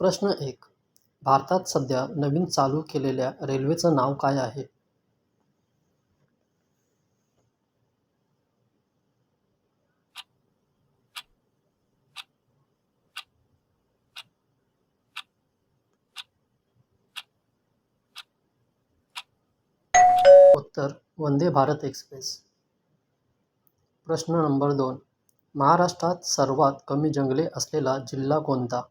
प्रश्न एक. भारतात सध्या नवीन चालू केलेल्या रेल्वेचं नाव काय आहे? उत्तर वंदे भारत एक्सप्रेस. प्रश्न नंबर दोन. महाराष्ट्रात सर्वात कमी जंगले असलेला जिल्हा कोणता?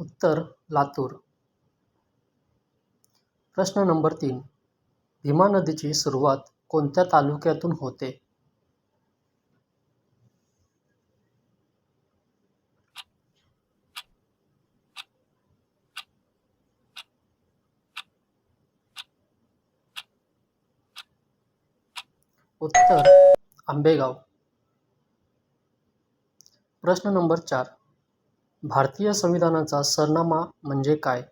उत्तर लातूर. प्रश्न नंबर तीन. भीमा नदीची सुरुवात कोणत्या तालुक्यातून होते? उत्तर आंबेगाव. प्रश्न नंबर चार. भारतीय संविधानाचा सरनामा म्हणजे काय?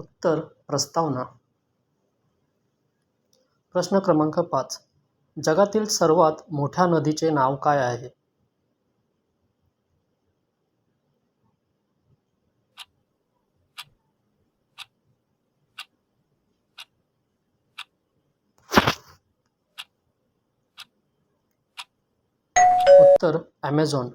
उत्तर प्रस्तावना. प्रश्न क्रमांक पाच. जगातील सर्वात मोठ्या नदीचे नाव काय आहे? तर ॲमेझॉन